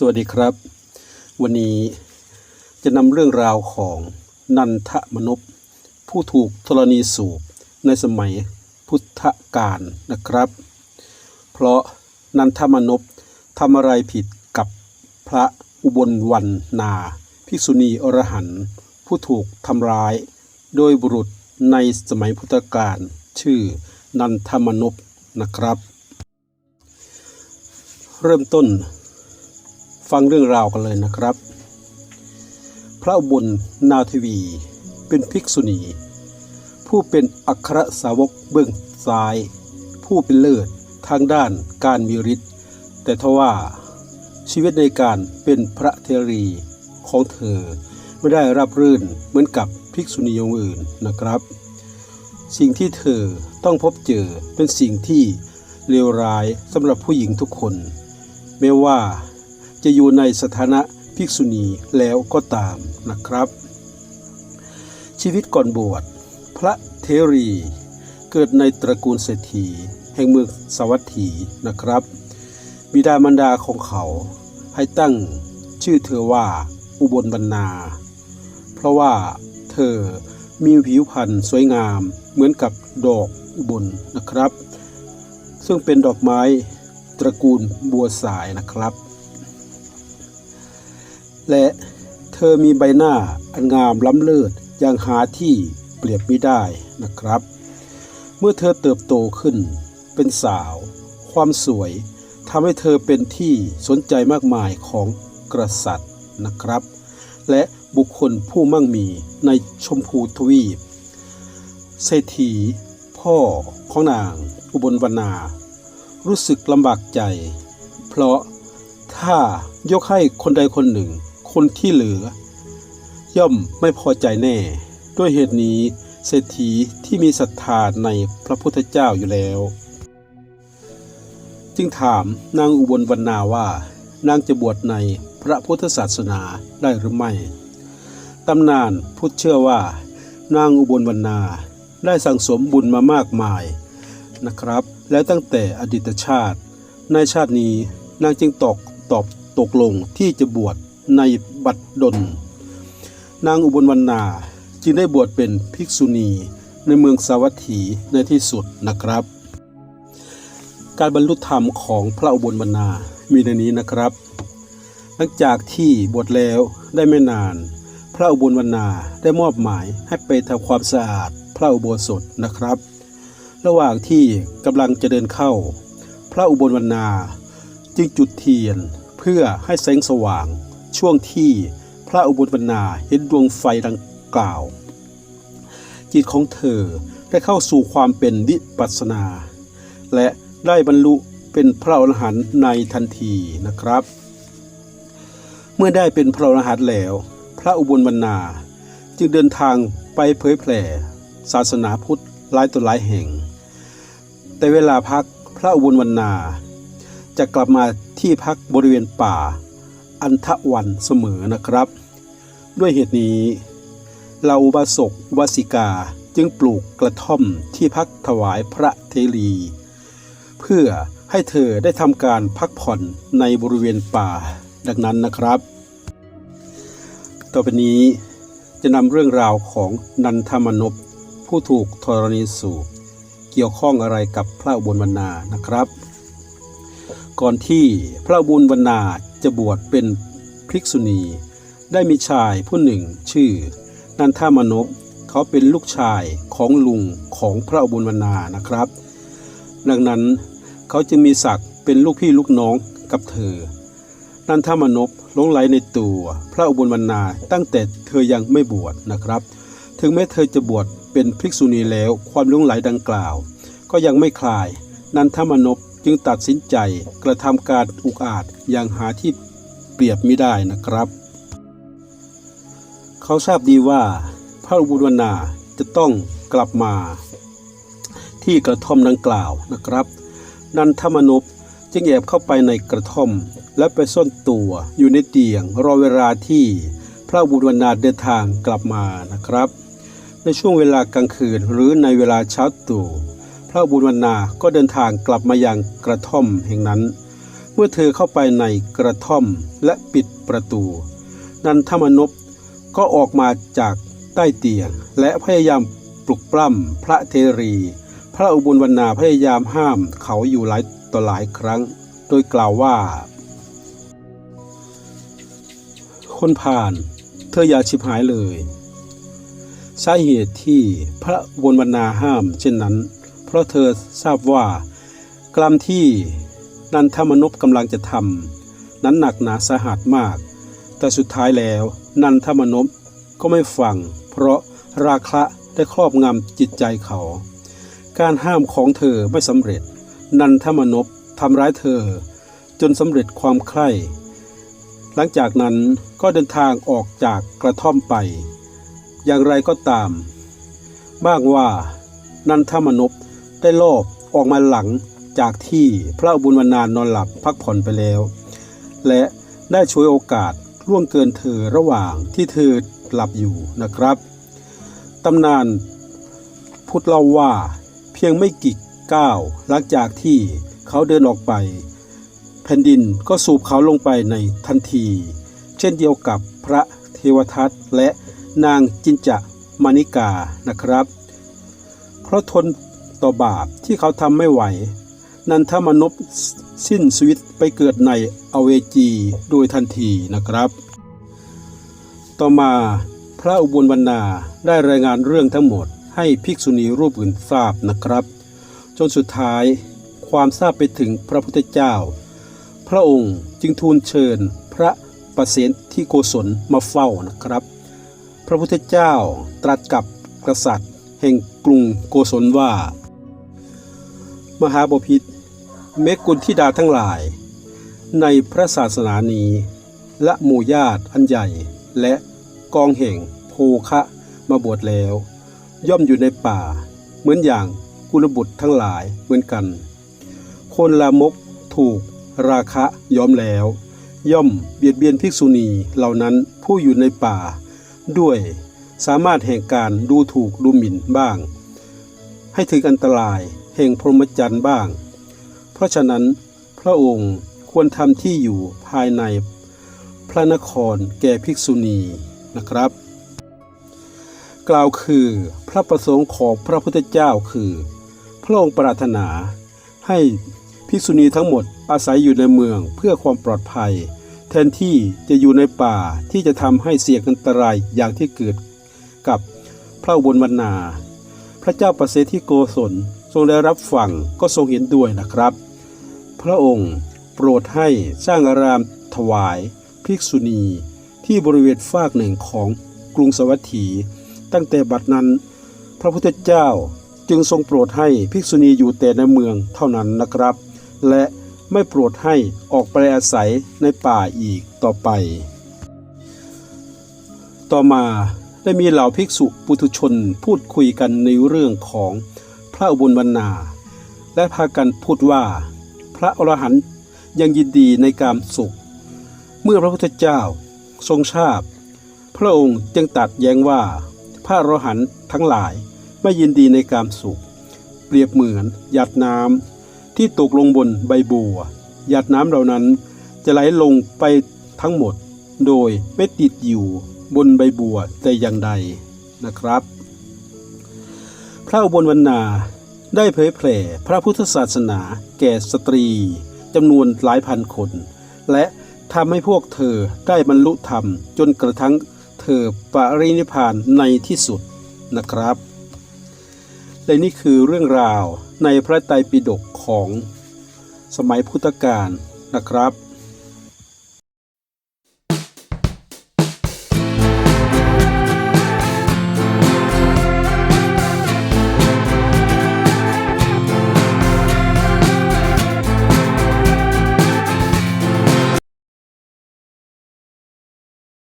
สวัสดีครับ วันนี้จะนำเรื่องราวของนันทมนพผู้ถูกธรณีสูบในสมัยพุทธกาลนะครับ เพราะนันทมนพทำอะไรผิดกับพระอุบลวันนาภิกษุณีอรหันต์ผู้ถูกทำร้าย โดยบุรุษในสมัยพุทธกาลชื่อนันทมนพนะครับ เริ่มต้น ฟังเรื่องราวกันเลยนะครับ พระอุบลนาทวี เป็นภิกษุณี ผู้เป็นอัครสาวกเบื้องซ้าย ผู้เป็นเลิศทางด้านการมีฤทธิ์แต่ทว่าชีวิตในการเป็นพระเทรีของเธอไม่ได้รับรื่นเหมือนกับภิกษุณีองค์อื่นนะครับ สิ่งที่เธอต้องพบเจอเป็นสิ่งที่เลวร้ายสำหรับผู้หญิงทุกคน ไม่ว่า จะอยู่ในสถานะภิกษุณีแล้วก็ตามนะครับ ชีวิตก่อนบวช พระเทรี เกิดในตระกูลเศรษฐี แห่งเมืองสวัสถีนะครับ บิดามารดาของเขาให้ตั้งชื่อเธอว่าอุบลบรรณา เพราะว่าเธอมีผิวพรรณสวยงามเหมือนกับดอกอุบลนะครับ ซึ่งเป็นดอกไม้ตระกูลบัวสายนะครับ และเธอมีใบหน้าอันงามล้ำเลิศอย่างหาที่เปรียบไม่ได้นะครับ เมื่อเธอเติบโตขึ้น เป็นสาว ความสวยทำให้เธอเป็นที่สนใจมากมายของกษัตริย์นะครับ และบุคคลผู้มั่งมีในชมพูทวีปเศรษฐีพ่อของนางอุบลวรรณา รู้สึกลำบากใจ เพราะถ้ายกให้คนใดคนหนึ่ง คนที่เหลือ ย่อมไม่พอใจแน่ ด้วยเหตุนี้เศรษฐีที่มีศรัทธาในพระพุทธเจ้าอยู่แล้ว จึงถามนางอุบลวรรณาว่า นางจะบวชในพระพุทธศาสนาได้หรือไม่ตำนานพูดเชื่อว่า นางอุบลวรรณาได้สั่งสมบุญมามากมายนะครับ และตั้งแต่อดีตชาติ ในชาตินี้นางจึงตกตอบตกลงที่จะบวช ในบัดดล นางอุบลวรรณาจึงได้บวชเป็นภิกษุณีในเมืองสาวัตถีในที่สุดนะครับ การบรรลุธรรมของพระอุบลวรรณามีในนี้นะครับ หลังจากที่บวชแล้วได้ไม่นาน พระอุบลวรรณาได้มอบหมายให้ไปทำความสะอาดพระอุโบสถนะครับ ระหว่างที่กำลังจะเดินเข้า พระอุบลวรรณาจึงจุดเทียนเพื่อให้แสงสว่าง ช่วงที่พระอุบลวรรณาเห็นดวงไฟดังกล่าว จิตของเธอได้เข้าสู่ความเป็นวิปัสสนา และได้บรรลุเป็นพระอรหันต์ในทันทีนะครับ เมื่อได้เป็นพระอรหันต์แล้ว พระอุบลวรรณาจึงเดินทางไปเผยแผ่ศาสนาพุทธหลายต่อหลายแห่ง แต่เวลาพักพระอุบลวรรณาจะกลับมาที่พักบริเวณป่า อันทวันเสมอนะครับ ด้วยเหตุนี้เราอุบาสกอุบาสิกาจึงปลูกกระท่อมที่พักถวายพระเทรีเพื่อให้เธอได้ทำการพักผ่อนในบริเวณป่าดังนั้นนะครับ ต่อไปนี้จะนำเรื่องราวของนันทมนพผู้ถูกธรณีสูบเกี่ยวข้องอะไรกับพระอุบลวรรณานะครับ ก่อนที่พระอุบลวรรณา จะบวชเป็นภิกษุณี ได้มีชายผู้หนึ่งชื่อ นันทามนพเขาเป็นลูกชายของลุงของพระอุบลวรรณานะครับ ดังนั้นเขาจึงมีศักดิ์เป็นลูกพี่ลูกน้องกับเธอ นันทามนพหลงไหลในตัวพระอุบลวรรณาตั้งแต่เธอยังไม่บวชนะครับ ถึงแม้เธอจะบวชเป็นภิกษุณีแล้วความหลงไหลดังกล่าว ก็ยังไม่คลาย นันทามนพ จึงตัดสินใจกระทำการอุกอาจอย่างหาที่เปรียบไม่ได้นะครับ เขาทราบดีว่า พระอุบลวรณาจะต้องกลับมา ที่กระท่อมดังกล่าวนะครับ นันทมนพจึงแอบเข้าไปในกระท่อม และไปซ่อนตัวอยู่ในเตียงรอเวลาที่พระอุบลวรณาเดินทางกลับมานะครับ ในช่วงเวลากลางคืนหรือในเวลาเช้าตรู่ ระอุบลวรรณาก็เดินทางกลับมายังกระท่อมแห่งนั้น เมื่อเธอเข้าไปในกระท่อมและปิดประตู นันทมนพก็ออกมาจากใต้เตียง และพยายามปลุกปล้ำพระเทรี พระอุบลวรรณาพยายามห้ามเขาอยู่หลายต่อหลายครั้ง โดยกล่าวว่า คนผ่าน เธออย่าชิบหายเลย สาเหตุที่พระอุบลวรรณาห้ามเช่นนั้น เพราะเธอทราบว่ากรรมที่นันทมนพกำลังจะทำนั้นหนักหนาสาหัสมาก แต่สุดท้ายแล้วนันทมนพก็ไม่ฟัง เพราะราคะได้ครอบงำจิตใจเขา การห้ามของเธอไม่สำเร็จ นันทมนพทำร้ายเธอ จนสำเร็จความใคร่หลังจากนั้นก็เดินทางออกจากกระท่อมไป อย่างไรก็ตาม บ้างว่านันทมนพ ได้ลอบออกมาหลังจากที่พระอุบุญวรรณานอนหลับพักผ่อนไปแล้ว และได้ช่วยโอกาสล่วงเกินเธอระหว่างที่เธอหลับอยู่นะครับตำนานพูดเล่าว่าเพียงไม่กี่ก้าวหลังจากที่เขาเดินออกไป แผ่นดินก็สูบเขาลงไปในทันที เช่นเดียวกับพระเทวทัตและนางจินจะมานิกานะครับ เพราะทน ต่อบาปที่เขาทำไม่ไหว นันทมนพสิ้นชีวิตไปเกิดในอเวจีโดยทันทีนะครับ ต่อมาพระอุบลวรรณาได้รายงานเรื่องทั้งหมดให้ภิกษุณีรูปอื่นทราบนะครับ จนสุดท้ายความทราบไปถึงพระพุทธเจ้า พระองค์จึงทูลเชิญพระประเสนที่โกศลมาเฝ้านะครับ พระพุทธเจ้าตรัสกับกษัตริย์ แห่งกรุงโกศลว่า มหาบพิตรเมกุลธิดาทั้งหลาย ในพระศาสนานี้ และหมู่ญาติอันใหญ่ และกองแห่งโภคะมาบวชแล้ว ย่อมอยู่ในป่า เหมือนอย่างกุลบุตรทั้งหลายเหมือนกัน คนลามกถูกราคะย้อมแล้ว ย่อมเบียดเบียนภิกษุณีเหล่านั้นผู้อยู่ในป่า ด้วยสามารถแห่งการดูถูกดูหมิ่นบ้าง ให้ถึงอันตราย แห่งพรหมจรรย์บ้าง เพราะฉะนั้นพระองค์ควรทำที่อยู่ภายในพระนครแก่ภิกษุณีนะครับ กล่าวคือพระประสงค์ของพระพุทธเจ้าคือ พระองค์ปรารถนาให้ภิกษุณีทั้งหมดอาศัยอยู่ในเมืองเพื่อความปลอดภัย แทนที่จะอยู่ในป่าที่จะทำให้เสี่ยงอันตรายอย่างที่เกิดกับพระอุบลวรรณาพระเจ้าประเสฐที่โกศลทรงได้รับฟังก็ทรงเห็นด้วยนะครับ พระองค์โปรดให้สร้างอารามถวาย ภิกษุณี ที่บริเวณฟากหนึ่งของกรุงสวัสถี ตั้งแต่บัดนั้น พระพุทธเจ้าจึงทรงโปรดให้ภิกษุณีอยู่แต่ในเมืองเท่านั้นนะครับ และไม่โปรดให้ออกไปอาศัยในป่าอีกต่อไป ต่อมาได้มีเหล่าภิกษุปุถุชนพูดคุยกันในเรื่องของ พระอุบลวรรณา และพากันพูดว่า พระอรหันต์ยังยินดีในการสุข เมื่อพระพุทธเจ้าทรงทราบพระองค์จึงตัดแย้งว่า พระอรหันต์ทั้งหลายไม่ยินดีในการสุข เปรียบเหมือนหยาดน้ำที่ตกลงบนใบบัวหยาดน้ำเหล่านั้นจะไหลลงไปทั้งหมด โดยไม่ติดอยู่บนใบบัวแต่อย่างใดนะครับ พระอุบลวรรณา ได้เผยแผ่พระพุทธศาสนาแก่สตรีจำนวนหลายพันคน และทำให้พวกเธอได้บรรลุธรรมจนกระทั่งเธอปรินิพพานในที่สุดนะครับ และนี่คือเรื่องราวในพระไตรปิฎกของสมัยพุทธกาลนะครับ